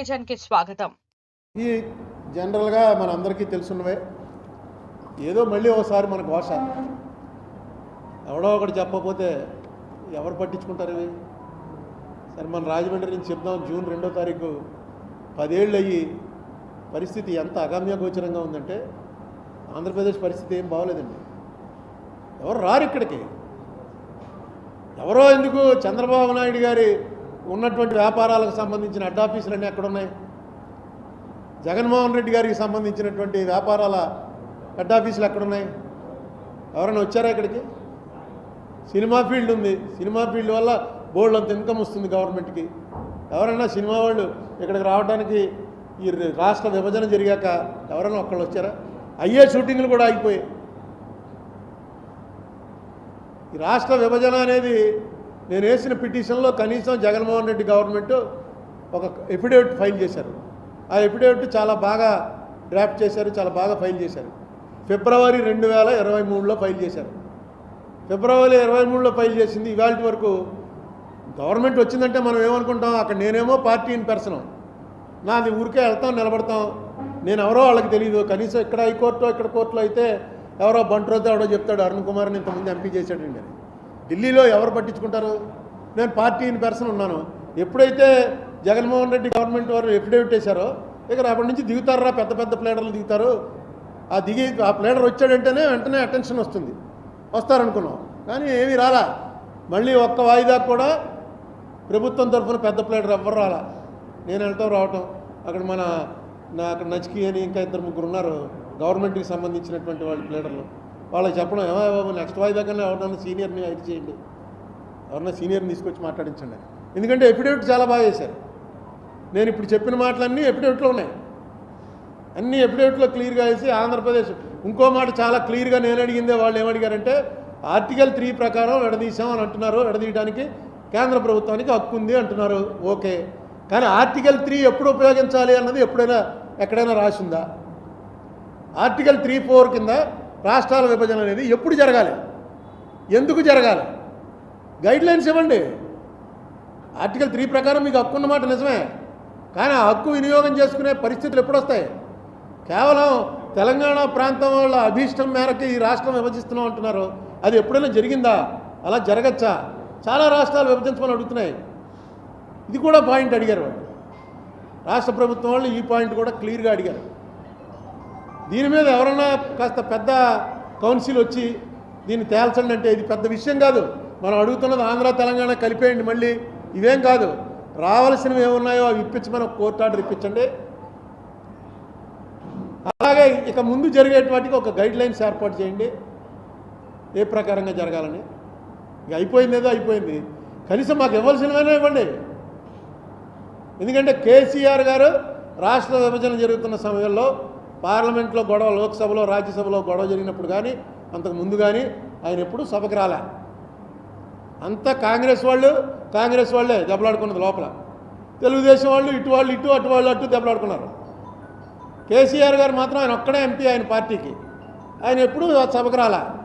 టెలివిజన్కి స్వాగతం. ఈ జనరల్గా మనందరికీ తెలుసున్నవే ఏదో మళ్ళీ ఒకసారి మన ఘోష ఎవడో ఒకటి చెప్పకపోతే ఎవరు పట్టించుకుంటారు ఇవి? సరే మన రాజమండ్రి నుంచి చెప్దాం. జూన్ రెండో తారీఖు పదేళ్ళు అయ్యి పరిస్థితి ఎంత అగమ్య గోచరంగా ఉందంటే ఆంధ్రప్రదేశ్ పరిస్థితి ఏం బాగోలేదండి. ఎవరు రారు ఇక్కడికి? ఎవరో ఎందుకు చంద్రబాబు నాయుడు గారి ఉన్నటువంటి వ్యాపారాలకు సంబంధించిన హెడ్ ఆఫీసులన్నీ ఎక్కడున్నాయి? జగన్మోహన్ రెడ్డి గారికి సంబంధించినటువంటి వ్యాపారాల హెడ్ ఆఫీసులు ఎక్కడున్నాయి? ఎవరైనా వచ్చారా ఇక్కడికి? సినిమా ఫీల్డ్ ఉంది. సినిమా ఫీల్డ్ వల్ల బోర్డు అంత ఇన్కమ్ వస్తుంది గవర్నమెంట్కి. ఎవరైనా సినిమా వాళ్ళు ఇక్కడికి రావడానికి ఈ రాష్ట్ర విభజన జరిగాక ఎవరైనా ఒక్కళ్ళు వచ్చారా? అయ్యే షూటింగ్లు కూడా ఆగిపోయాయి. ఈ రాష్ట్ర విభజన అనేది నేను వేసిన పిటిషన్లో కనీసం జగన్మోహన్ రెడ్డి గవర్నమెంట్ ఒక ఎఫిడేవిట్ ఫైల్ చేశారు. ఆ ఎఫిడేవిట్ చాలా బాగా డ్రాఫ్ట్ చేశారు చాలా బాగా ఫైల్ చేశారు. ఫిబ్రవరి రెండు వేల ఇరవై మూడులో ఫైల్ చేశారు. ఫిబ్రవరి ఇరవై మూడులో ఫైల్ చేసింది ఇవాళ వరకు గవర్నమెంట్ వచ్చిందంటే మనం ఏమనుకుంటాం? అక్కడ నేనేమో పార్టీ ఇన్ పర్సన్. నాది ఊరికే వెళ్తాం నిలబడతాం. నేను ఎవరో వాళ్ళకి తెలియదు కనీసం ఇక్కడ హైకోర్టు ఇక్కడ కోర్టులో అయితే ఎవరో బంట్రోతో ఎవడో చెప్తాడు. అరుణ్ కుమార్ని ఇంతకుముందు ఎంపీ చేశాడండి. అని ఢిల్లీలో ఎవరు పట్టించుకుంటారు? నేను పార్టీ ఇన్ పర్సన్ ఉన్నాను. ఎప్పుడైతే జగన్మోహన్ రెడ్డి గవర్నమెంట్ వారు ఎఫిడేవిట్ వేశారో ఇక అప్పటి నుంచి దిగుతారా? పెద్ద పెద్ద ప్లేడర్లు దిగుతారు. ఆ దిగి ఆ ప్లేడర్ వచ్చాడంటేనే వెంటనే అటెన్షన్ వస్తుంది. వస్తారనుకున్నాం. కానీ ఏమీ రాలా. మళ్ళీ ఒక్క వాయిదా కూడా ప్రభుత్వం తరఫున పెద్ద ప్లేడర్ ఎవ్వరు రాలా. నేను వెళ్తాం రావటం. అక్కడ మన నా అక్కడ నచికి అని ఇంకా ఇద్దరు ముగ్గురు ఉన్నారు. గవర్నమెంట్కి సంబంధించినటువంటి వాళ్ళ ప్లేడర్లు. వాళ్ళకి చెప్పడం ఏమో బాబు నెక్స్ట్ వాయిదా కన్నా ఎవరినైనా సీనియర్ని హైర్ చేయండి. ఎవరన్నా సీనియర్ని తీసుకొచ్చి మాట్లాడించండి. ఎందుకంటే ఎఫిడేవిట్ చాలా బాగా చేశారు. నేను ఇప్పుడు చెప్పిన మాటలన్నీ ఎఫిడేవిట్లో ఉన్నాయి. అన్ని ఎఫిడేవిట్లో క్లియర్గా వేసి ఆంధ్రప్రదేశ్ ఇంకో మాట చాలా క్లియర్గా నేను అడిగిందే వాళ్ళు ఏమడిగారంటే ఆర్టికల్ త్రీ ప్రకారం ఎడదీసాం అని అంటున్నారు. విడదీయడానికి కేంద్ర ప్రభుత్వానికి హక్కు ఉంది అంటున్నారు. ఓకే. కానీ ఆర్టికల్ త్రీ ఎప్పుడు ఉపయోగించాలి అన్నది ఎప్పుడైనా ఎక్కడైనా రాసిందా? ఆర్టికల్ త్రీ ఫోర్ కింద రాష్ట్రాల విభజన అనేది ఎప్పుడు జరగాలి? ఎందుకు జరగాలి? గైడ్లైన్స్ ఇవ్వండి. ఆర్టికల్ త్రీ ప్రకారం మీకు హక్కు ఉన్నమాట నిజమే. కానీ ఆ హక్కు వినియోగం చేసుకునే పరిస్థితులు ఎప్పుడు వస్తాయి? కేవలం తెలంగాణ ప్రాంతం వాళ్ళ అభీష్టం మేరకు ఈ రాష్ట్రం విభజిస్తున్నాం అంటున్నారు. అది ఎప్పుడైనా జరిగిందా? అలా జరగచ్చా? చాలా రాష్ట్రాలు విభజించమని అడుగుతున్నాయి. ఇది కూడా పాయింట్ అడిగారు వాళ్ళు. రాష్ట్ర ప్రభుత్వం వాళ్ళు ఈ పాయింట్ కూడా క్లియర్గా అడిగారు. దీని మీద ఎవరన్నా కాస్త పెద్ద కౌన్సిల్ వచ్చి దీన్ని తేల్చండి అంటే ఇది పెద్ద విషయం కాదు. మనం అడుగుతున్నది ఆంధ్ర తెలంగాణ కలిపేయండి మళ్ళీ. ఇవేం కాదు. రావాల్సినవి ఏమున్నాయో అవి ఇప్పించమని మనం కోర్టు ఆర్డర్ ఇప్పించండి. అలాగే ఇక ముందు జరిగేటువంటికి ఒక గైడ్ లైన్స్ ఏర్పాటు చేయండి. ఏ ప్రకారంగా జరగాలని. ఇక అయిపోయింది ఏదో అయిపోయింది. కనీసం మాకు ఇవ్వాల్సినవైనా ఇవ్వండి. ఎందుకంటే కేసీఆర్ గారు రాష్ట్ర విభజన జరుగుతున్న సమయంలో పార్లమెంట్లో గొడవ లోక్సభలో రాజ్యసభలో గొడవ జరిగినప్పుడు కానీ అంతకు ముందు కానీ ఆయన ఎప్పుడు సభకు రాలే. అంతా కాంగ్రెస్ వాళ్ళు కాంగ్రెస్ వాళ్ళే దెబ్బలాడుకున్నది లోపల. తెలుగుదేశం వాళ్ళు ఇటు వాళ్ళు ఇటు అటు వాళ్ళు అటు దెబ్బలాడుకున్నారు. కేసీఆర్ గారు మాత్రం ఆయన ఒక్కడే ఎంపీ ఆయన పార్టీకి. ఆయన ఎప్పుడు సభకు రాలా.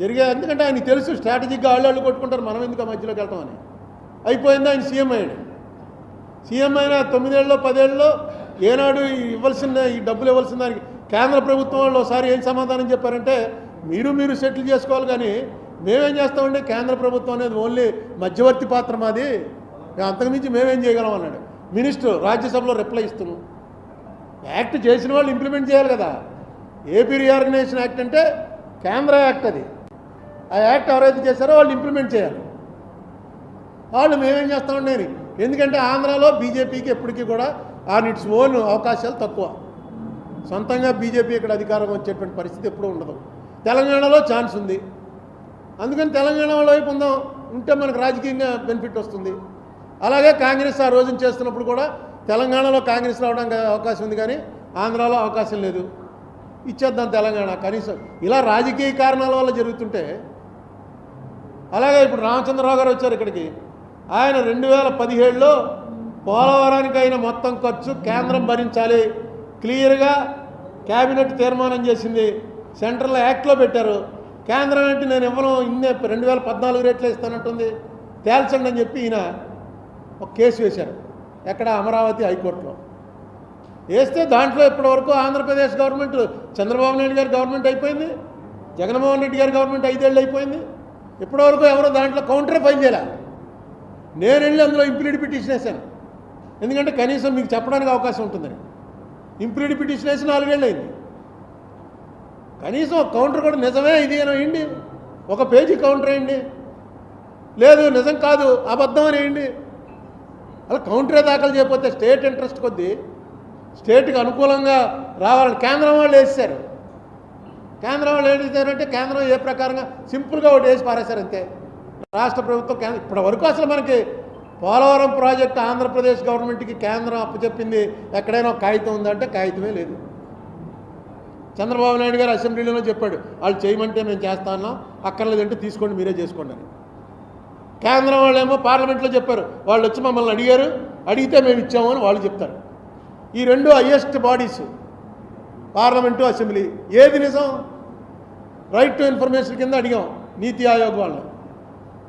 జరిగే ఎందుకంటే ఆయన తెలుసు స్ట్రాటజిక్గా వాళ్ళు వాళ్ళు కొట్టుకుంటారు మనం ఎందుకు మధ్యలోకి వెళ్తామని. అయిపోయింది ఆయన సీఎం అయ్యాడు. సీఎం అయిన తొమ్మిదేళ్ళలో పదేళ్ళలో ఏనాడు ఇవ్వాల్సిన ఈ డబ్బులు ఇవ్వాల్సిన దానికి కేంద్ర ప్రభుత్వం వాళ్ళు ఒకసారి ఏం సమాధానం చెప్పారంటే మీరు మీరు సెటిల్ చేసుకోవాలి కానీ మేమేం చేస్తామంటే కేంద్ర ప్రభుత్వం అనేది ఓన్లీ మధ్యవర్తి పాత్ర మాది. అంతకుమించి మేమేం చేయగలం అన్నాడు. మినిస్టర్ రాజ్యసభలో రిప్లై ఇస్తున్నాం. యాక్ట్ చేసిన వాళ్ళు ఇంప్లిమెంట్ చేయాలి కదా. ఏపీ రీఆర్గనైజేషన్ యాక్ట్ అంటే కేంద్ర యాక్ట్ అది. ఆ యాక్ట్ ఎవరైతే చేశారో వాళ్ళు ఇంప్లిమెంట్ చేయాలి. వాళ్ళు మేమేం చేస్తామండి ఎందుకంటే ఆంధ్రాలో బీజేపీకి ఎప్పటికీ కూడా ఆన్ ఇట్స్ ఓన్ అవకాశాలు తక్కువ. సొంతంగా బీజేపీ ఇక్కడ అధికారం వచ్చేటువంటి పరిస్థితి ఎప్పుడూ ఉండదు. తెలంగాణలో ఛాన్స్ ఉంది. అందుకని తెలంగాణ వైపు ఉందాం. ఉంటే మనకు రాజకీయంగా బెనిఫిట్ వస్తుంది. అలాగే కాంగ్రెస్ ఆ రోజున చేస్తున్నప్పుడు కూడా తెలంగాణలో కాంగ్రెస్ రావడానికి అవకాశం ఉంది కానీ ఆంధ్రాలో అవకాశం లేదు. ఇచ్చేద్దాం తెలంగాణ. కనీసం ఇలా రాజకీయ కారణాల వల్ల జరుగుతుంటే అలాగే ఇప్పుడు రామచంద్రరావు గారు వచ్చారు ఇక్కడికి. ఆయన రెండు వేల పదిహేడులో పోలవరానికి అయిన మొత్తం ఖర్చు కేంద్రం భరించాలి. క్లియర్గా క్యాబినెట్ తీర్మానం చేసింది. సెంట్రల్ యాక్ట్లో పెట్టారు. కేంద్రం అంటే నేను ఇవ్వను ఇన్నే రెండు వేల పద్నాలుగు రేట్లు ఇస్తానంటుంది. తేల్చండి అని చెప్పి ఈయన ఒక కేసు వేశారు. ఎక్కడ? అమరావతి హైకోర్టులో. వేస్తే దాంట్లో ఇప్పటివరకు ఆంధ్రప్రదేశ్ గవర్నమెంట్ చంద్రబాబు నాయుడు గారి గవర్నమెంట్ అయిపోయింది. జగన్మోహన్ రెడ్డి గారి గవర్నమెంట్ ఐదేళ్ళు అయిపోయింది. ఇప్పటివరకు ఎవరో దాంట్లో కౌంటరే ఫైల్ చేయాలి. నేను వెళ్ళి అందులో ఇంప్లీడ్ పిటిషన్ వేసాను ఎందుకంటే కనీసం మీకు చెప్పడానికి అవకాశం ఉంటుందని. ఇంప్లీడ్ పిటిషన్ వేసి నాలుగేళ్ళు అయింది. కనీసం కౌంటర్ కూడా నిజమే ఇది వేయండి ఒక పేజీ కౌంటర్ వేయండి లేదు నిజం కాదు అబద్ధం అని వేయండి అలా కౌంటరే దాఖలు చేయకపోతే స్టేట్ ఇంట్రెస్ట్ కొద్దీ స్టేట్కి అనుకూలంగా రావాలని కేంద్రం వాళ్ళు వేసారు కేంద్రం వాళ్ళు ఏం చేశారంటే కేంద్రం ఏ ప్రకారంగా సింపుల్గా ఒకటి వేసి పారేశారు అంతే. రాష్ట్ర ప్రభుత్వం కేంద్రం ఇప్పటి వరకు అసలు మనకి పోలవరం ప్రాజెక్టు ఆంధ్రప్రదేశ్ గవర్నమెంట్కి కేంద్రం అప్పచెప్పింది ఎక్కడైనా కాగితం ఉందంటే కాగితమే లేదు. చంద్రబాబు నాయుడు గారు అసెంబ్లీలోనే చెప్పాడు వాళ్ళు చేయమంటే మేము చేస్తా ఉన్నాం అక్కర్లేదంటే తీసుకోండి మీరే చేసుకోండి అని. కేంద్రం వాళ్ళేమో పార్లమెంట్లో చెప్పారు వాళ్ళు వచ్చి మమ్మల్ని అడిగారు అడిగితే మేము ఇచ్చాము అని వాళ్ళు చెప్తారు. ఈ రెండు హయ్యెస్ట్ బాడీస్ పార్లమెంటు అసెంబ్లీ ఏది నిజం? రైట్ టు ఇన్ఫర్మేషన్ కింద అడిగాం నీతి ఆయోగ్ వాళ్ళని.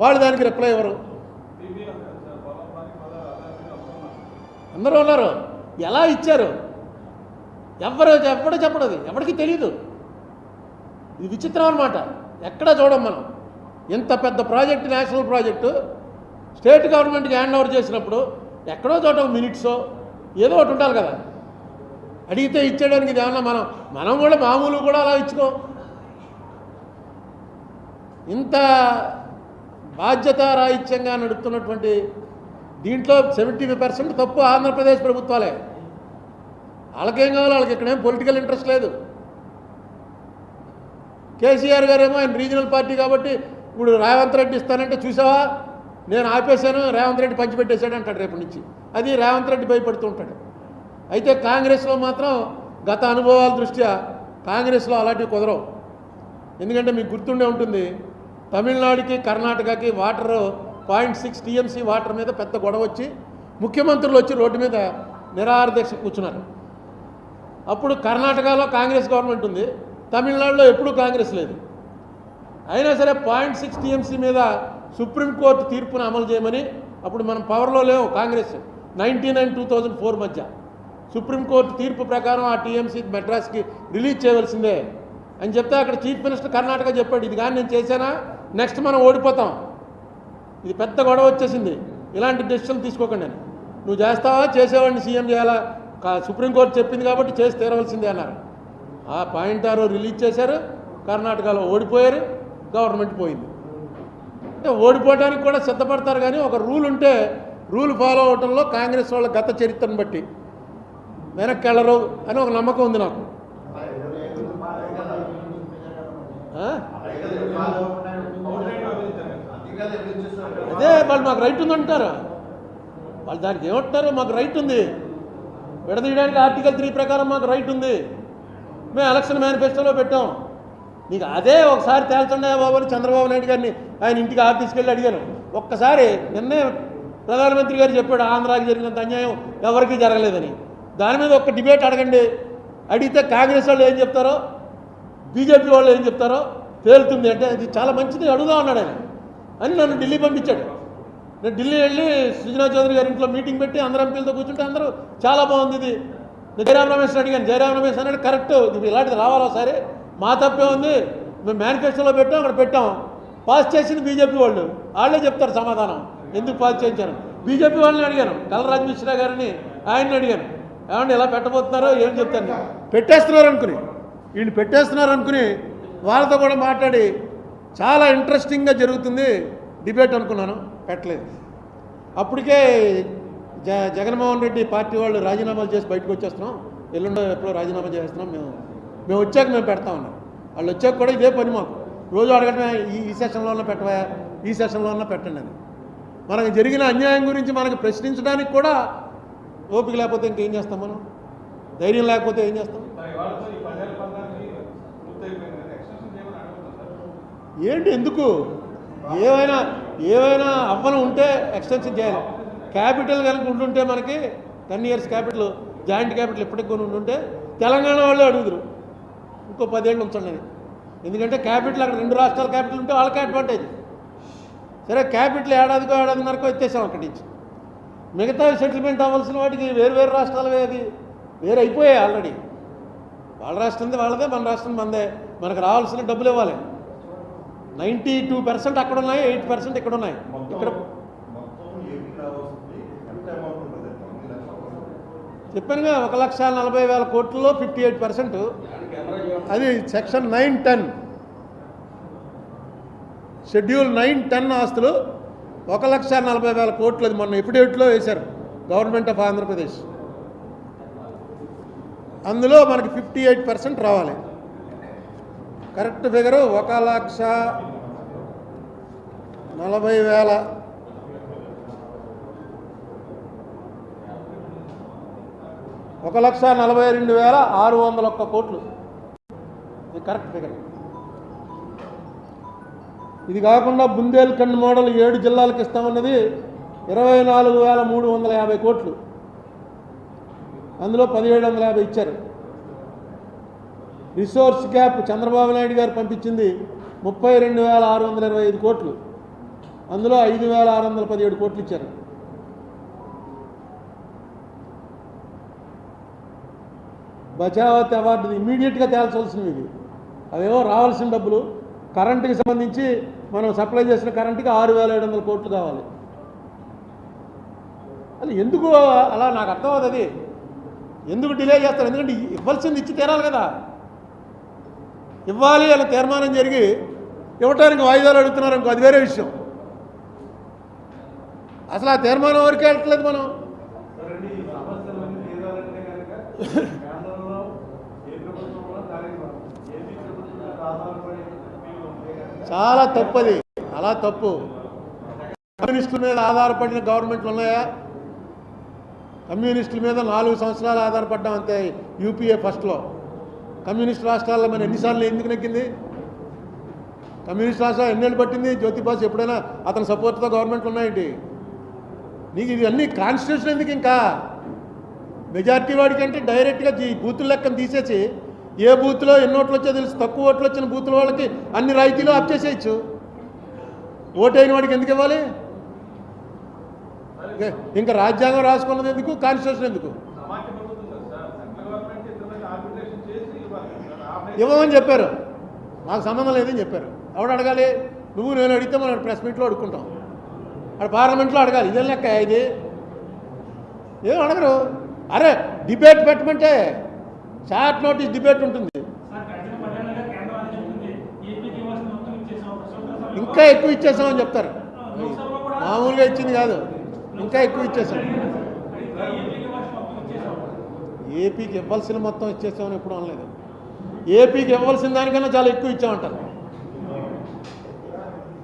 వాళ్ళు దానికి రిప్లై ఇవ్వరు. అందరూ ఉన్నారు. ఎలా ఇచ్చారు? ఎవరు ఎప్పుడు చెప్పడది అది. ఎవరికి తెలియదు ఇది విచిత్రం అనమాట ఎక్కడ చూడం మనం? ఇంత పెద్ద ప్రాజెక్ట్ నేషనల్ ప్రాజెక్టు స్టేట్ గవర్నమెంట్కి హ్యాండ్ ఓవర్ చేసినప్పుడు ఎక్కడో చోట మినిట్సో ఏదో ఒకటి ఉండాలి కదా. అడిగితే ఇచ్చేయడానికి ఏమన్నా మనం మనం కూడా మామూలు కూడా అలా ఇచ్చుకో. ఇంత బాధ్యత రాహిత్యంగా నడుపుతున్నటువంటి దీంట్లో సెవెంటీ పర్సెంట్ తప్పు ఆంధ్రప్రదేశ్ ప్రభుత్వాలే. వాళ్ళకేం కావాలి? వాళ్ళకి ఇక్కడేం పొలిటికల్ ఇంట్రెస్ట్ లేదు. కేసీఆర్ గారేమో ఆయన రీజనల్ పార్టీ కాబట్టి ఇప్పుడు రేవంత్ రెడ్డి ఇస్తానంటే చూసావా? నేను ఆపేశాను రేవంత్ రెడ్డి పంచిపెట్టేశాడు అంటాడు రేపటి నుంచి. అది రేవంత్ రెడ్డి భయపడుతూ ఉంటాడు. అయితే కాంగ్రెస్లో మాత్రం గత అనుభవాల దృష్ట్యా కాంగ్రెస్లో అలాంటివి కుదరవు. ఎందుకంటే మీకు గుర్తుండే ఉంటుంది తమిళనాడుకి కర్ణాటకకి water point six TMC water మీద పెద్ద గొడవ వచ్చి ముఖ్యమంత్రులు వచ్చి రోడ్డు మీద నిరాహారదీక్ష కూర్చున్నారు. అప్పుడు కర్ణాటకలో కాంగ్రెస్ గవర్నమెంట్ ఉంది తమిళనాడులో ఎప్పుడూ కాంగ్రెస్ లేదు. అయినా సరే పాయింట్ సిక్స్ టీఎంసీ మీద సుప్రీంకోర్టు తీర్పును అమలు చేయమని అప్పుడు మనం పవర్లో లేవు Congress. Ninety nine two thousand four మధ్య సుప్రీంకోర్టు తీర్పు ప్రకారం ఆ టీఎంసీ మెడ్రాస్కి రిలీజ్ చేయవలసిందే అని చెప్తే అక్కడ చీఫ్ మినిస్టర్ కర్ణాటక చెప్పాడు ఇది కానీ నేను చేశానా? నెక్స్ట్ మనం ఓడిపోతాం. ఇది పెద్ద గొడవ వచ్చేసింది. ఇలాంటి డెసిషన్లు తీసుకోకండి అని. నువ్వు చేస్తావా? చేసేవాడిని సీఎం చేయాలా? కా- సుప్రీంకోర్టు చెప్పింది కాబట్టి చేసి తీరవలసిందే అన్నారు. ఆ పాయింట్ ఆరు రిలీజ్ చేశారు. కర్ణాటకలో ఓడిపోయారు. గవర్నమెంట్ పోయింది. అంటే ఓడిపోవడానికి కూడా సిద్ధపడతారు కానీ ఒక రూల్ ఉంటే రూల్ ఫాలో అవడంలో కాంగ్రెస్ వాళ్ళ గత చరిత్రను బట్టి. వెనక్కి వెళ్ళరు అని ఒక నమ్మకం ఉంది నాకు. అదే వాళ్ళు మాకు రైట్ ఉందంటారు? వాళ్ళు దానికి ఏమంటారు మాకు రైట్ ఉంది. విడదీయడానికి ఆర్టికల్ త్రీ ప్రకారం మాకు రైట్ ఉంది. మేము ఎలక్షన్ మేనిఫెస్టోలో పెట్టాం. నీకు అదే ఒకసారి తేల్చండి బాబు అని చంద్రబాబు నాయుడు గారిని ఆయన ఇంటికి ఆఫీస్కి వెళ్ళి అడిగాను. ఒక్కసారి నిన్నే ప్రధానమంత్రి గారు చెప్పాడు ఆంధ్రాకి జరిగినంత అన్యాయం ఎవరికీ జరగలేదని. దాని మీద ఒక డిబేట్ అడగండి. అడిగితే కాంగ్రెస్ వాళ్ళు ఏం చెప్తారో బీజేపీ వాళ్ళు ఏం చెప్తారో తేలుతుంది అంటే ఇది చాలా మంచిది అడుగుదా అన్నాడు ఆయన. అని నన్ను ఢిల్లీ పంపించాడు. నేను ఢిల్లీ వెళ్ళి సుజనా చౌదరి గారి ఇంట్లో మీటింగ్ పెట్టి అందరు ఎంపీలతో కూర్చుంటే అందరూ చాలా బాగుంది ఇది. నేను రమేష్ అడిగాను జయరామ్ రమేష్ అన్నాడు కరెక్ట్ ఇది ఇలాంటిది రావాలా సరే మా తప్పే ఉంది మేము మేనిఫెస్టోలో పెట్టాం అక్కడ పెట్టాం. పాస్ చేసింది బీజేపీ వాళ్ళు. వాళ్ళే చెప్తారు సమాధానం. ఎందుకు పాస్ చేయించాను బీజేపీ వాళ్ళని అడిగాను కలరాజ్ మిశ్రా గారిని ఆయన్ని అడిగాను. ఏమండి ఎలా పెట్టబోతున్నారో? ఏం చెప్తాను పెట్టేస్తున్నారు అనుకుని. వీళ్ళు పెట్టేస్తున్నారు అనుకుని వాళ్ళతో కూడా మాట్లాడి చాలా ఇంట్రెస్టింగ్గా జరుగుతుంది డిబేట్ అనుకున్నాను పెట్టలేదు. అప్పటికే జ జగన్మోహన్ రెడ్డి పార్టీ వాళ్ళు రాజీనామాలు చేసి బయటకు వచ్చేస్తున్నాం. ఎల్లుండో ఎప్పుడో రాజీనామా చేస్తున్నాం మేము. మేము వచ్చాక మేము పెడతా ఉన్నాం. వాళ్ళు వచ్చాక కూడా ఇదే పని మాకు. రోజు అడగటమే ఈ ఈ సెషన్లో ఉన్న పెట్టవా ఈ సెషన్లో ఉన్న పెట్టండి అని. మనకు జరిగిన అన్యాయం గురించి మనకు ప్రశ్నించడానికి కూడా ఓపిక లేకపోతే ఇంకేం చేస్తాం మనం? ధైర్యం లేకపోతే ఏం చేస్తాం? ఏంటి ఎందుకు? ఏమైనా ఏమైనా అవ్వనం ఉంటే ఎక్స్టెన్షన్ చేయాలి. క్యాపిటల్ కనుక ఉండుంటే మనకి ten years capital joint capital ఇప్పటికి కొని ఉండుంటే తెలంగాణ వాళ్ళే అడుగుదురు. ఇంకో పదేళ్ళు ఉంచండి అని. ఎందుకంటే క్యాపిటల్ అక్కడ రెండు రాష్ట్రాల క్యాపిటల్ ఉంటే వాళ్ళకి అడ్వాంటేజ్ సరే క్యాపిటల్ ఏడాదికో ఏడాదిన్నరకో ఎత్తేసాం అక్కడి నుంచి. మిగతా సెటిల్మెంట్ అవ్వాల్సిన వాటికి వేరు వేరు రాష్ట్రాలవే అది. వేరు అయిపోయాయి ఆల్రెడీ వాళ్ళ రాష్ట్రంది వాళ్ళదే మన రాష్ట్రం మనదే మనకు రావాల్సిన డబ్బులు ఇవ్వాలి. నైంటీ టూ పర్సెంట్ అక్కడ ఉన్నాయి ఎయిట్ పర్సెంట్ ఇక్కడ ఉన్నాయి ఇక్కడ లక్షలు చెప్పానుగా ఒక లక్ష నలభై వేల కోట్లలో ఫిఫ్టీ ఎయిట్ పర్సెంట్. అది section nine ten. Schedule nine ten ఆస్తులు ఒక లక్ష నలభై వేల కోట్లు అది మొన్న ఎఫిడేవిట్లో వేశారు గవర్నమెంట్ ఆఫ్ ఆంధ్రప్రదేశ్. అందులో మనకి ఫిఫ్టీ ఎయిట్ పర్సెంట్ రావాలి. కరెక్ట్ ఫిగరు ఒక లక్ష నలభై వేల. ఒక లక్ష నలభై రెండు వేల ఆరు వందల ఒక్క కోట్లు. ఇది కరెక్ట్ ఫిగర్ ఇది కాకుండా బుందేల్ఖండ్ మోడల్ ఏడు జిల్లాలకు ఇస్తామన్నది ఇరవై నాలుగు వేల మూడు వందల యాభై కోట్లు. అందులో పదిహేడు వందల యాభై ఇచ్చారు. రిసోర్స్ గ్యాప్ చంద్రబాబు నాయుడు గారు పంపించింది ముప్పై రెండు వేల ఆరు వందల ఇరవై ఐదు కోట్లు. అందులో ఐదు వేల ఆరు వందల పదిహేడు కోట్లు ఇచ్చారు. బచావత్ అవార్డు ఇమీడియట్గా తేల్చవలసినవి ఇది అవేవో రావాల్సిన డబ్బులు కరెంటుకి సంబంధించి మనం సప్లై చేసిన కరెంటుకి ఆరు వేల ఏడు వందల కోట్లు కావాలి. అది ఎందుకు అలా? నాకు అర్థం అవుతుంది. ఎందుకు డిలే చేస్తారు? ఎందుకంటే ఇవ్వాల్సింది ఇచ్చి తీరాలి కదా. ఇవ్వాలి అలా తీర్మానం జరిగి ఇవ్వటానికి వాయిదాలు అడుగుతున్నారు ఇంకో అది వేరే విషయం. అసలు ఆ తీర్మానం వరకే వెళ్ళట్లేదు మనం? చాలా తప్పు అది చాలా తప్పది అలా తప్పు. కమ్యూనిస్టుల మీద ఆధారపడిన గవర్నమెంట్లు ఉన్నాయా? కమ్యూనిస్టుల మీద నాలుగు సంవత్సరాలు ఆధారపడ్డాం అంతే యూపీఏ ఫస్ట్లో. కమ్యూనిస్ట్ రాష్ట్రాల్లో మన ఎన్నిసార్లు ఎందుకు నెక్కింది కమ్యూనిస్ట్ రాష్ట్రాలు ఎన్నేళ్ళు పట్టింది? జ్యోతిబాస్ ఎప్పుడైనా అతని సపోర్ట్తో గవర్నమెంట్లు ఉన్నాయండి నీకు ఇవన్నీ కాన్స్టిట్యూషన్ ఎందుకు ఇంకా? మెజార్టీ వాడికంటే డైరెక్ట్గా ఈ బూతుల లెక్కను తీసేసి ఏ బూత్లో ఎన్ని ఓట్లు వచ్చో తెలుసు. తక్కువ ఓట్లు వచ్చిన బూతుల వాళ్ళకి అన్ని రాయితీలు అప్ చేసేయచ్చు. ఓటైన వాడికి ఎందుకు ఇవ్వాలి? ఇంకా- ఇంకా రాజ్యాంగం రాసుకున్నది ఎందుకు? కాన్స్టిట్యూషన్ ఎందుకు సమాఖ్య ప్రభుత్వం కదా సార్ సెంట్రల్ గవర్నమెంట్ ఇద్దరు మీద ఆర్బిట్రేషన్ చేసి ఇవ్వాలి సార్. ఆపరేషన్ ఇవ్వమని చెప్పారు. మాకు సంబంధం లేదని చెప్పారు. ఎవడు అడగాలి? నువ్వు నేను అడిగితే మనం ప్రెస్ మీట్లో అడుక్కుంటాం. అక్కడ పార్లమెంట్లో అడగాలి. ఇదేం లెక్క ఇది? ఏం అడగరు. అరే డిబేట్ పెట్టమంటే షార్ట్ నోటీస్ డిబేట్ ఉంటుంది. ఇంకా ఎక్కువ ఇచ్చేసామని చెప్తారు. మామూలుగా ఇచ్చింది కాదు. ఇంకా ఎక్కువ ఇచ్చేసాం. ఏపీకి ఇవ్వాల్సిన మొత్తం ఇచ్చేసామని ఎప్పుడు అనలేదు. ఏపీకి ఇవ్వాల్సిన దానికన్నా చాలా ఎక్కువ ఇచ్చామంటారు.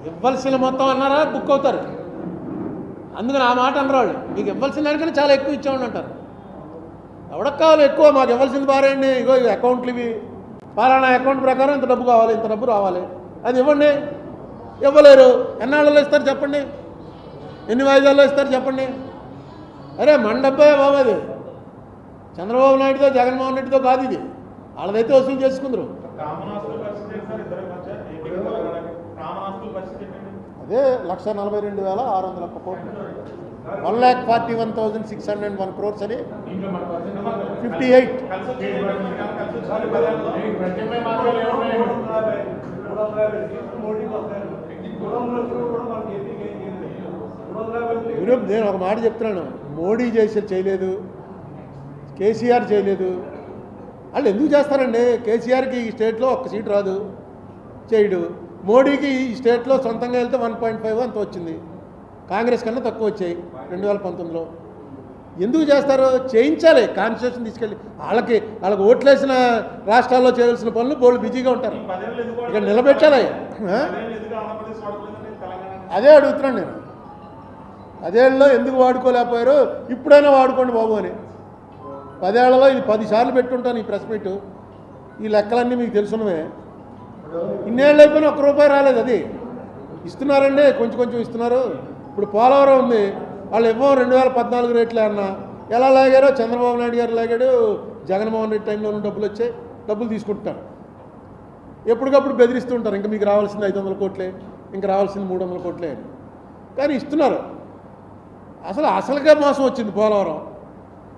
ఇవ్వాల్సిన మొత్తం అన్నారా? బుక్ అవుతారు. అందుకని ఆ మాట అనరాళ్ళు మీకు ఇవ్వాల్సిన దానికన్నా చాలా ఎక్కువ ఇచ్చామని అంటారు. ఎవడకు కావాలి ఎక్కువ? మాకు ఇవ్వాల్సింది బారేయండి ఇగో ఇవి అకౌంట్లు ఇవి. పలానా అకౌంట్ ప్రకారం ఇంత డబ్బు కావాలి ఇంత డబ్బు రావాలి. అది ఇవ్వండి. ఇవ్వలేరు. ఎన్నాళ్ళలో ఇస్తారు చెప్పండి? ఎన్ని వాయిదాల్లో ఇస్తారు చెప్పండి? అరే మన డబ్బే బాబు అది. చంద్రబాబు నాయుడుతో జగన్మోహన్ రెడ్డితో కాదు ఇది. వాళ్ళదైతే వసూలు చేసుకుందరు. అదే లక్ష నలభై రెండు వేల ఆరు వందల ఒక్క కోట్లు. One lakh forty one thousand six hundred one crores అని ఫిఫ్టీ ఎయిట్. నేను ఒక మాట చెప్తున్నాను. మోడీ చేసే చేయలేదు. కేసీఆర్ చేయలేదు. వాళ్ళు ఎందుకు చేస్తారండి? కేసీఆర్కి ఈ స్టేట్లో ఒక్క సీట్ రాదు. చేయడు. మోడీకి ఈ స్టేట్లో సొంతంగా వెళ్తే వన్ పాయింట్ ఫైవ్ అంత వచ్చింది. కాంగ్రెస్ కన్నా తక్కువ వచ్చాయి రెండు వేల పంతొమ్మిదిలో. ఎందుకు చేస్తారు చేయించాలి. కాన్స్టిట్యూషన్ తీసుకెళ్ళి వాళ్ళకి వాళ్ళకి ఓట్లేసిన రాష్ట్రాల్లో చేయాల్సిన పనులు బోళ్ళు బిజీగా ఉంటారు. ఇక్కడ నిలబెట్టాలి. అదే అడుగుతున్నాను నేను. అదేళ్ళలో ఎందుకు వాడుకోలేకపోయారు ఇప్పుడైనా వాడుకోండి బాబు అని. పదేళ్ళలో ఇది పదిసార్లు పెట్టుంటాను ఈ ప్రెస్ మీట్. ఈ లెక్కలన్నీ మీకు తెలుసున్నవే. ఇన్నేళ్ళు అయిపోయినా ఒక్క రూపాయి రాలేదు అది. ఇస్తున్నారండి కొంచెం కొంచెం ఇస్తున్నారు. ఇప్పుడు పోలవరం ఉంది. వాళ్ళు ఇవ్వం రెండు వేల పద్నాలుగు రేట్లే అన్న. ఎలా లాగారో చంద్రబాబు నాయుడు గారు లాగాడు జగన్మోహన్ రెడ్డి టైంలోనూ డబ్బులు వచ్చాయి డబ్బులు తీసుకుంటారు ఎప్పటికప్పుడు బెదిరిస్తుంటారు ఇంకా మీకు రావాల్సింది ఐదు వందల కోట్లే ఇంకా రావాల్సింది మూడు వందల కోట్లే అని. కానీ ఇస్తున్నారు. అసలు అసలుగా మోసం వచ్చింది పోలవరం.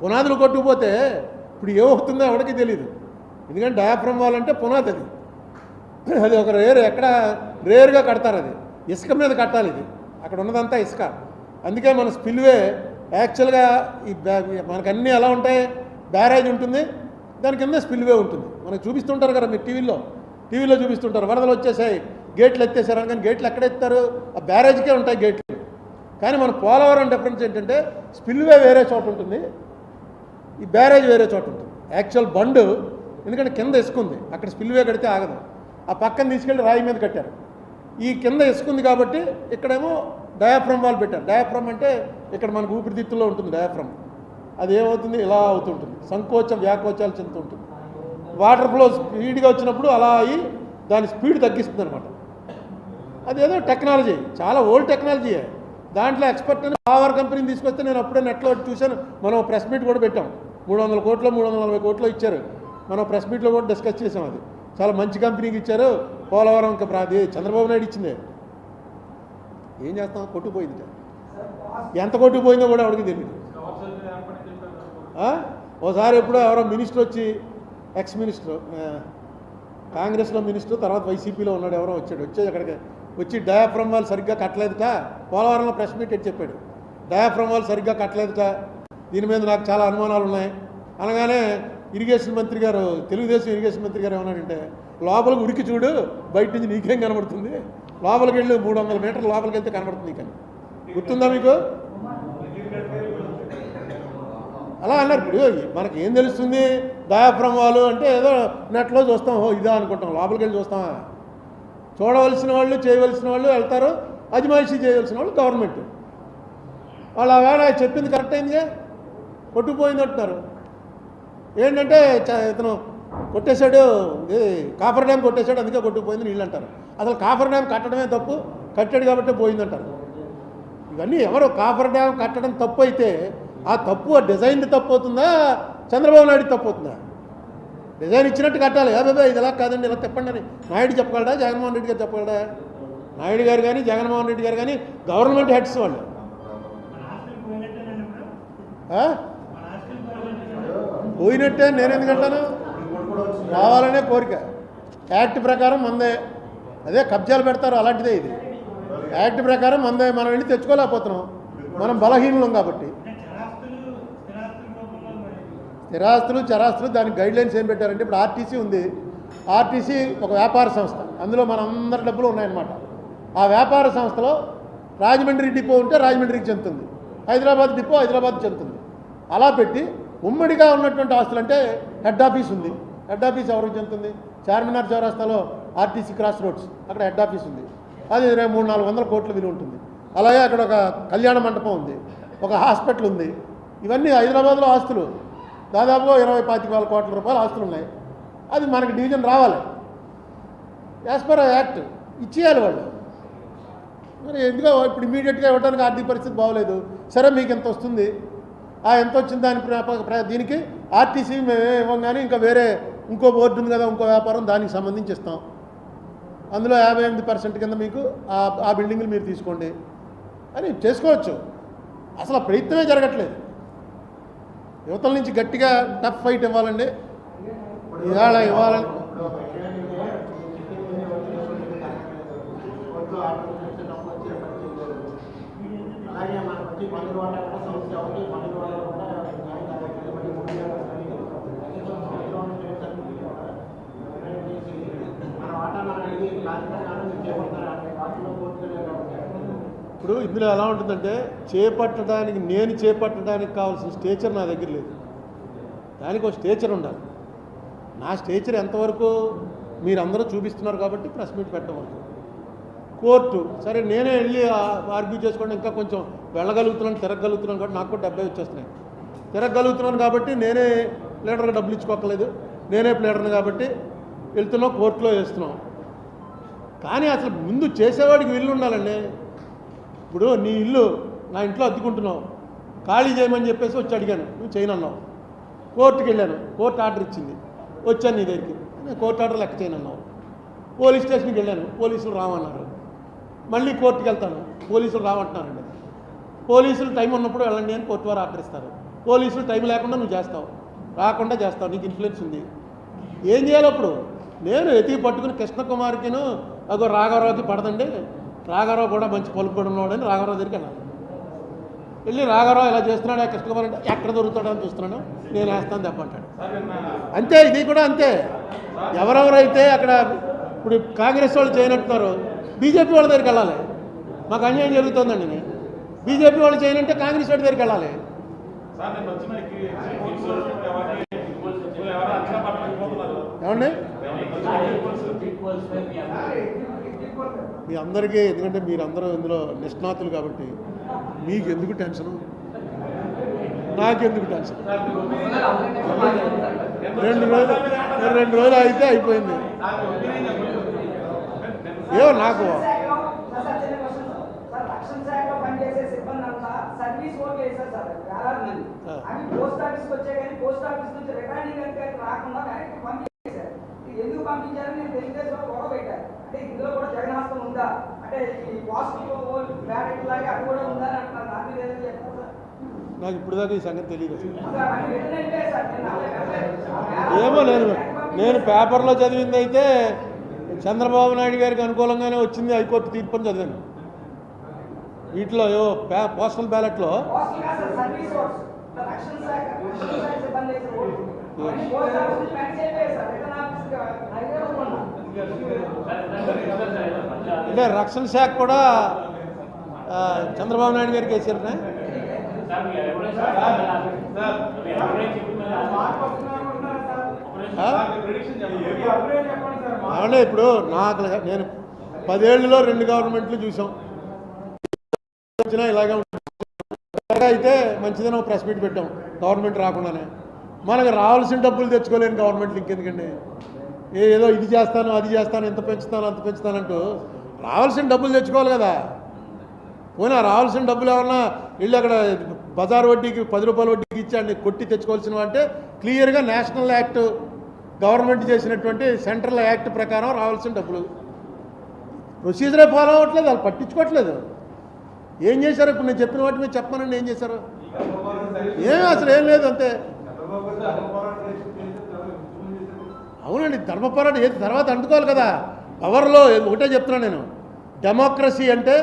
పునాదులు కొట్టుకుపోతే ఇప్పుడు ఏమవుతుందో ఎవరికి తెలియదు ఎందుకంటే డయాఫ్రమ్ వాళ్ళంటే పునాది అది. అది ఒక రేరు ఎక్కడ రేరుగా కడతారు అది. ఇసుక మీద కట్టాలి ఇది. అక్కడ ఉన్నదంతా ఇసుక. అందుకే మన స్పిల్వే యాక్చువల్గా ఈ మనకన్నీ మనకు అన్నీ ఎలా ఉంటాయి? బ్యారేజ్ ఉంటుంది. దాని కింద స్పిల్వే ఉంటుంది. మనకు చూపిస్తుంటారు కదా మీరు టీవీలో. టీవీలో చూపిస్తుంటారు. వరదలు వచ్చేసాయి. గేట్లు ఎత్తేసారు కానీ గేట్లు ఎక్కడ ఎత్తారు? ఆ బ్యారేజ్కే ఉంటాయి గేట్లు. కానీ మన పోలవరం డిఫరెన్స్ ఏంటంటే స్పిల్వే వేరే చోట ఉంటుంది. ఈ బ్యారేజ్ వేరే చోట ఉంటుంది. యాక్చువల్ బండు ఎందుకంటే కింద ఇసుకుంది. అక్కడ స్పిల్వే కడితే ఆగదు. ఆ పక్కన తీసుకెళ్ళి రాయి మీద కట్టారు. ఈ కింద ఇసుకుంది కాబట్టి ఇక్కడేమో డయాఫ్రమ్ వాళ్ళు పెట్టారు. డయాఫ్రమ్ అంటే ఇక్కడ మనకు ఊపిరితిత్తుల్లో ఉంటుంది డయాఫ్రమ్ అది ఏమవుతుంది? ఇలా అవుతుంటుంది సంకోచం వ్యాకోచాలు చెందుతుంటుంది వాటర్ ఫ్లో స్పీడ్గా వచ్చినప్పుడు అలా అయ్యి దాని స్పీడ్ తగ్గిస్తుంది అనమాట అదేదో టెక్నాలజీ చాలా ఓల్డ్ టెక్నాలజీ దాంట్లో ఎక్స్పర్ట్ అని పవర్ కంపెనీని తీసుకొస్తే నేను అప్పుడే నెట్లో చూశాను. మనం ప్రెస్ మీట్ కూడా పెట్టాం. మూడు వందల కోట్లు మూడు వందల నలభై కోట్లు ఇచ్చారు. మనం ప్రెస్ మీట్లో కూడా డిస్కస్ చేసాం అది. చాలా మంచి కంపెనీకి ఇచ్చారు. పోలవరం ఇంకా అది చంద్రబాబు నాయుడు ఇచ్చింది. ఏం చేస్తాం? కొట్టుకుపోయింది ఎంత కొట్టుకుపోయిందో కూడా ఎవరికి తెలియదు ఓసారి ఎప్పుడో ఎవరో మినిస్టర్ వచ్చి ఎక్స్ మినిస్టర్ కాంగ్రెస్లో మినిస్టర్ తర్వాత వైసీపీలో ఉన్నాడు ఎవరో వచ్చాడు. వచ్చి అక్కడికి వచ్చి డయాఫ్రమ్ వాళ్ళు సరిగ్గా కట్టలేదుట. పోలవరంలో ప్రెస్ మీట్ చెప్పాడు. డయాఫ్రమ్ వాళ్ళు సరిగ్గా కట్టలేదుట. దీని మీద నాకు చాలా అనుమానాలు ఉన్నాయి. అనగానే ఇరిగేషన్ మంత్రి గారు తెలుగుదేశం ఇరిగేషన్ మంత్రి గారు ఏమన్నాడంటే లోపలికి ఉరికి చూడు బయట నుంచి నీకేం కనబడుతుంది? లోపలికి వెళ్ళి మూడు వందల మీటర్ల లోపలికి వెళ్తే కనబడుతుంది నీకని. గుర్తుందా మీకు? అలా అన్నారు. ఇప్పుడు మనకి ఏం తెలుస్తుంది? డయాఫ్రమ్ వాళ్ళు అంటే ఏదో నెట్లో చూస్తాం ఓ ఇదా అనుకుంటాం లోపలికి వెళ్ళి చూస్తామా చూడవలసిన వాళ్ళు చేయవలసిన వాళ్ళు వెళ్తారు. అజమాయిషీ చేయవలసిన వాళ్ళు గవర్నమెంట్. వాళ్ళు ఆ వేళ చెప్పింది కరెక్ట్ అయిందిగా? కొట్టుకుపోయింది అంటున్నారు ఏంటంటే చ- ఇతను కొట్టేశాడు కాఫర్ డ్యామ్ కొట్టేశాడు అందుకే కొట్టుకుపోయింది నీళ్ళు అంటారు అసలు కాఫర్ డ్యామ్ కట్టడమే తప్పు కట్టాడు కాబట్టి పోయిందంటారు. ఇవన్నీ ఎవరు కాఫర్ డ్యామ్ కట్టడం తప్పు అయితే ఆ తప్పు ఆ డిజైన్ తప్పు అవుతుందా చంద్రబాబు నాయుడు తప్పు అవుతుందా డిజైన్ ఇచ్చినట్టు కట్టాలి. ఏ ఇది ఎలా కాదండి ఇలా చెప్పండి అని. నాయుడు చెప్పగలడా? జగన్మోహన్ రెడ్డి గారు చెప్పగలడా? నాయుడు గారు కానీ జగన్మోహన్ రెడ్డి గారు కానీ గవర్నమెంట్ హెడ్స్ వాళ్ళు మన ఆస్తులు పోయినట్టేనండి ఇప్పుడు ఆ? మన ఆస్తులు పోయినట్టే పోయినట్టే నేను ఎందుకంటాను రావాలనే కోరిక. యాక్ట్ ప్రకారం మందే. అదే కబ్జాలు పెడతారు అలాంటిదే ఇది. యాక్ట్ ప్రకారం మందే మనం వెళ్ళి తెచ్చుకోలేకపోతున్నాం. మనం బలహీనులం కాబట్టి. చరాస్తులు స్థిరాస్తులు చరాస్తులు దానికి గైడ్ లైన్స్ ఏం పెట్టారంటే ఇప్పుడు ఆర్టీసీ ఉంది. ఆర్టీసీ ఒక వ్యాపార సంస్థ. అందులో మన అందరి డబ్బులు ఉన్నాయన్నమాట. ఆ వ్యాపార సంస్థలో రాజమండ్రి డిపో ఉంటే రాజమండ్రికి చెందుతుంది. హైదరాబాద్ డిపో హైదరాబాద్ చెందుతుంది. అలా పెట్టి ఉమ్మడిగా ఉన్నటువంటి ఆస్తులు అంటే హెడ్ ఆఫీస్ ఉంది. హెడ్ ఆఫీస్ ఎవరికి చెందుతుంది? చార్మినార్ చౌరాస్తాలో ఆర్టీసీ క్రాస్ రోడ్స్. అక్కడ హెడ్ ఆఫీస్ ఉంది. అది రేపు మూడు నాలుగు వందల కోట్ల విలువ ఉంటుంది. అలాగే అక్కడ ఒక కళ్యాణ మండపం ఉంది. ఒక హాస్పిటల్ ఉంది. ఇవన్నీ హైదరాబాద్లో ఆస్తులు. దాదాపుగా ఇరవై పాతిక వేల కోట్ల రూపాయల ఆస్తులు ఉన్నాయి. అది మనకి డివిజన్ రావాలి. యాజ్ పర్ యాక్ట్ ఇచ్చేయాలి వాళ్ళు. మరి ఎందుకో ఇప్పుడు ఇమీడియట్గా ఇవ్వడానికి ఆర్థిక పరిస్థితి బాగోలేదు. సరే మీకు ఎంత వస్తుంది? ఎంత వచ్చింది దాని దీనికి ఆర్టీసీ మేమే ఇవ్వం కానీ ఇంకా వేరే ఇంకో బోర్డు ఉంది కదా ఇంకో వ్యాపారం దానికి సంబంధించి ఇస్తాం. అందులో యాభై ఎనిమిది పర్సెంట్ కింద మీకు ఆ ఆ బిల్డింగ్లు మీరు తీసుకోండి. అని చేసుకోవచ్చు. అసలు ప్రయత్నమే జరగట్లేదు. యువతల నుంచి గట్టిగా టఫ్ ఫైట్ ఇవ్వాలండి. ఇవాళ ఇవ్వాలని అలాగే మనకు వచ్చి పన్నుల వాటా కూడా సమస్య ఒకటి పన్నుల వాటా కూడా న్యాయం కావాలి. మళ్ళీ మూడు వేల రూపాయలు కనీసం సంవత్సరం స్టేట్ సర్టిఫికేట్ కూడా రిటైర్ చేసి మన వాటా మనం అడిగి కార్యక్రమాలు మీరు చేపడతారు అనే వాటిలో కోరుకునే కాబట్టి ఇప్పుడు ఇందులో ఎలా ఉంటుందంటే చేపట్టడానికి నేను చేపట్టడానికి కావాల్సిన స్టేచర్ నా దగ్గర లేదు. దానికి ఒక స్టేచర్ ఉండాలి. నా స్టేచర్ ఎంతవరకు మీరందరూ చూపిస్తున్నారు కాబట్టి ప్రెస్ మీట్ పెట్టవచ్చు కోర్టు సరే నేనే వెళ్ళి ఆర్గ్యూ చేసుకోండి ఇంకా కొంచెం వెళ్ళగలుగుతున్నాను తిరగలుగుతున్నాను కాబట్టి నాకు కూడా డెబ్బై వచ్చేస్తున్నాయి. తిరగలుగుతున్నాను కాబట్టి నేనే ప్లేడర్గా డబ్బులు ఇచ్చుకోకలేదు నేనే ప్లేడర్ని కాబట్టి వెళ్తున్నాం కోర్టులో వేస్తున్నాం. కానీ అసలు ముందు చేసేవాడికి వీళ్ళు ఉండాలండి. ఇప్పుడు నీ ఇల్లు నా ఇంట్లో అద్దుకుంటున్నావు. ఖాళీ చేయమని చెప్పేసి వచ్చి అడిగాను. నువ్వు చేయనన్నావు కోర్టుకి వెళ్ళాను. కోర్టు ఆర్డర్ ఇచ్చింది. వచ్చాను నీ దగ్గరికి. నేను కోర్టు ఆర్డర్ లెక్క చేయనన్నావు పోలీస్ స్టేషన్కి వెళ్ళాను. పోలీసులు రామన్నారు మళ్ళీ కోర్టుకి వెళ్తాను. పోలీసులు రామంటున్నారండి పోలీసులు టైం ఉన్నప్పుడు వెళ్ళండి అని కోర్టు వారు ఆర్డర్ ఇస్తారు. పోలీసులు టైం లేకుండా నువ్వు చేస్తావు. రాకుండా చేస్తావు. నీకు ఇన్ఫ్లుయెన్స్ ఉంది. ఏం చేయాలి అప్పుడు? నేను ఎతికి పట్టుకుని కృష్ణకుమార్కిను అగో రాఘవరావుకి పడదండి. రాఘవరావు కూడా మంచి పలుకుబడి ఉన్నాడని రాఘవరావు దగ్గరికి వెళ్ళాలి. వెళ్ళి రాఘవరావు ఇలా చేస్తున్నాడు ఆ కృష్ణకుమార్ అంటే ఎక్కడ దొరుకుతాడో అని చూస్తున్నాను నేను వేస్తాను దెబ్బంటాడు అంతే ఇది కూడా అంతే. ఎవరెవరైతే అక్కడ ఇప్పుడు కాంగ్రెస్ వాళ్ళు చేయనట్టున్నారు బీజేపీ వాళ్ళ దగ్గరికి వెళ్ళాలి. మాకు అన్యాయం జరుగుతుందండి బీజేపీ వాళ్ళు చేయనంటే కాంగ్రెస్ వాళ్ళ దగ్గరికి వెళ్ళాలి. ఏమండి? మీ అందరికీ ఎందుకంటే మీరందరూ ఇందులో నిష్ణాతులు కాబట్టి మీకు ఎందుకు టెన్షను? నాకెందుకు టెన్షన్? రెండు రోజులు రెండు రోజులు అయితే అయిపోయింది. ఏమో నాకు? సర్వీస్ ఓకే సార్ వేలాది మంది. అవి పోస్ట్ ఆఫీస్కి వచ్చే కానీ పోస్ట్ ఆఫీస్ నుంచి రిటర్నింగ్ రాకుండా ఎందుకు పంపించారని నేను అంటే ఇందులో కూడా జగన్హాస్తం ఉందా? అంటే ఈ పాజిటివ్ బ్యాలెట్ లాగా అది కూడా ఉందా అంటున్నారు. దాని మీద ఏదో చెప్తారు నాకు ఇప్పుడు దాకా ఈ సంగతి తెలియదు. ఏమో నేను నేను పేపర్లో చదివింది అయితే చంద్రబాబు నాయుడు గారికి అనుకూలంగానే వచ్చింది హైకోర్టు తీర్పు అని చదివాను. వీటిలో ఏవో పే పోస్టల్ బ్యాలెట్లో రక్షణ శాఖ అంటే రక్షణ శాఖ కూడా చంద్రబాబు నాయుడు గారికి వేసారనే ఆ? అవునే ఇప్పుడు నాకు నేను పదేళ్ళలో రెండు గవర్నమెంట్లు చూసాం వచ్చినా ఇలాగే ఉంటుంది అయితే మంచిదని ఒక ప్రెస్ మీట్ పెట్టాం. గవర్నమెంట్ రాకుండానే. మనకు రావాల్సిన డబ్బులు తెచ్చుకోలేని గవర్నమెంట్లు ఇంకెందుకండి? ఏదో ఇది చేస్తాను అది చేస్తాను ఇంత పెంచుతాను అంత పెంచుతానంటూ రావాల్సిన డబ్బులు తెచ్చుకోవాలి కదా. పోయినా రావాల్సిన డబ్బులు ఏమన్నా వీళ్ళు అక్కడ బజార్ వడ్డీకి పది రూపాయల వడ్డీకి ఇచ్చి కొట్టి తెచ్చుకోవాల్సినవి అంటే క్లియర్గా నేషనల్ యాక్ట్ గవర్నమెంట్ చేసినటువంటి సెంట్రల్ యాక్ట్ ప్రకారం రావాల్సిన డబ్బులు. ప్రొసీజరే ఫాలో అవ్వట్లేదు వాళ్ళు పట్టించుకోవట్లేదు. ఏం చేశారు? ఇప్పుడు నేను చెప్పిన వాటి మీద చెప్పమనండి ఏం చేశారు? ఏమీ అసలు ఏం లేదు అంతే. అవునండి ధర్మ పోరాటం ఏది తర్వాత అంటుకోవాలి కదా. పవర్లో ఒకటే చెప్తున్నా నేను. డెమోక్రసీ అంటే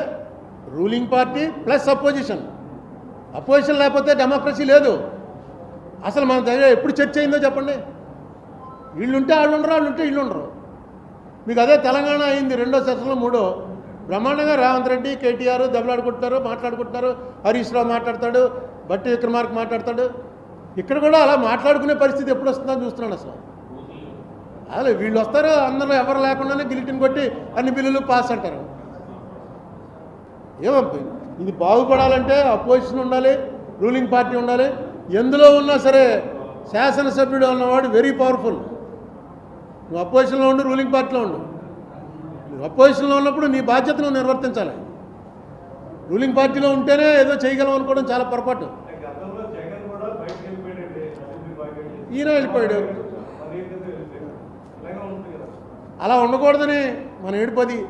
ruling party plus opposition opposition లేకపోతే డెమోక్రసీ లేదు. అసలు మన దగ్గర ఎప్పుడు చర్చ అయిందో చెప్పండి. వీళ్ళుంటే వాళ్ళు ఉండరు వాళ్ళు ఉంటే వీళ్ళు ఉండరు మీకు అదే తెలంగాణ అయింది రెండో సెషన్లో మూడో. బ్రహ్మాండంగా రేవంత్ రెడ్డి కేటీఆర్ దెబ్బలాడుకుంటున్నారు మాట్లాడుకుంటున్నారు. హరీష్ రావు మాట్లాడతాడు బట్టి విక్రమార్క్ మాట్లాడతాడు. ఇక్కడ కూడా అలా మాట్లాడుకునే పరిస్థితి ఎప్పుడు వస్తుందో చూస్తున్నాను అసలు. అదే వీళ్ళు వస్తారు అందరూ ఎవరు లేకుండానే గిలిటిని కొట్టి అన్ని బిల్లులు పాస్ అంటారు. ఏమో ఇది బాగుపడాలంటే అపోజిషన్ ఉండాలి రూలింగ్ పార్టీ ఉండాలి. ఎందులో ఉన్నా సరే శాసనసభ్యుడు అన్నవాడు వెరీ పవర్ఫుల్. నువ్వు అపోజిషన్లో ఉండు రూలింగ్ పార్టీలో ఉండు. నువ్వు అపోజిషన్లో ఉన్నప్పుడు నీ బాధ్యత నువ్వు నిర్వర్తించాలి. రూలింగ్ పార్టీలో ఉంటేనే ఏదో చేయగలం అనుకోవడం చాలా పొరపాటు. అంటే గతంలో జగన్ కూడా బయటకు వెళ్ళిపోయాడండి అసెంబ్లీ బాగా ఈయన వెళ్ళిపోయాడు మరి ఏంటంటే వెళ్ళిపోయాడు. ఇలాగే ఉంటుంది కదా అలా ఉండకూడదని మన ఏడుపది.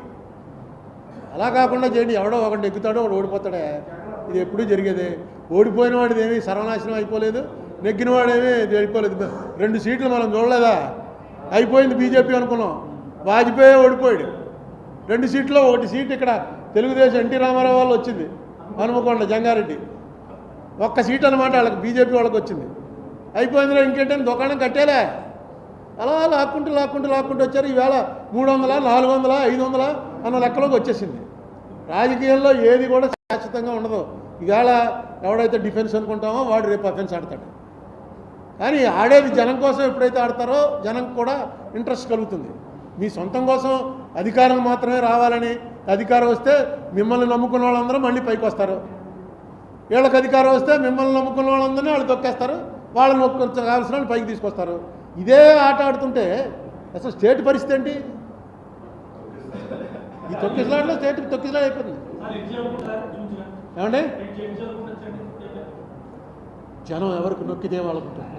అలా కాకుండా చేయండి ఎవడో ఒకటి ఎక్కుతాడో ఒకడు ఓడిపోతాడే. ఇది ఎప్పుడూ జరిగేదే. ఓడిపోయిన వాడిది ఏమీ సర్వనాశనం అయిపోలేదు. నెగ్గిన వాడేమీ ఇది అయిపోలేదు. రెండు సీట్లు మనం చూడలేదా? అయిపోయింది బీజేపీ అనుకున్నాం. వాజ్పేయి ఓడిపోయాడు. రెండు సీట్లో ఒకటి సీట్ ఇక్కడ తెలుగుదేశం ఎన్టీ రామారావు వాళ్ళు వచ్చింది. హనుమకొండ జంగారెడ్డి. ఒక్క సీట్ అనమాట వాళ్ళకి బీజేపీ వాళ్ళకి వచ్చింది. అయిపోయిందిరా ఇంకేంటని దుకాణం కట్టేలే. అలా లాక్కుంటూ లాక్కుంటూ లాక్కుంటూ వచ్చారు. ఈవేళ మూడు వందల నాలుగు వందల ఐదు వందల అన్న లెక్కలోకి వచ్చేసింది. రాజకీయాల్లో ఏది కూడా శాశ్వతంగా ఉండదు. ఈవేళ ఎవడైతే డిఫెన్స్ అనుకుంటామో వాడు రేపు అఫెన్స్ ఆడతాడు. కానీ ఆడేది జనం కోసం ఎప్పుడైతే ఆడతారో జనం కూడా ఇంట్రెస్ట్ కలుగుతుంది. మీ సొంతం కోసం అధికారం మాత్రమే రావాలని అధికారం వస్తే మిమ్మల్ని నమ్ముకున్న వాళ్ళందరూ మళ్ళీ పైకి వస్తారు. వీళ్ళకి అధికారం వస్తే మిమ్మల్ని నమ్ముకున్న వాళ్ళందరినీ వాళ్ళు తొక్కేస్తారు. వాళ్ళని నొక్కు కావాల్సిన వాళ్ళు పైకి తీసుకొస్తారు. ఇదే ఆట ఆడుతుంటే అసలు స్టేట్ పరిస్థితి ఏంటి? ఈ తొక్కిసలాట్లో స్టేట్ తొక్కిసలాడ అయిపోతుంది ఏమండి? జనం ఎవరికి నొక్కితే వాళ్ళకుంటారు.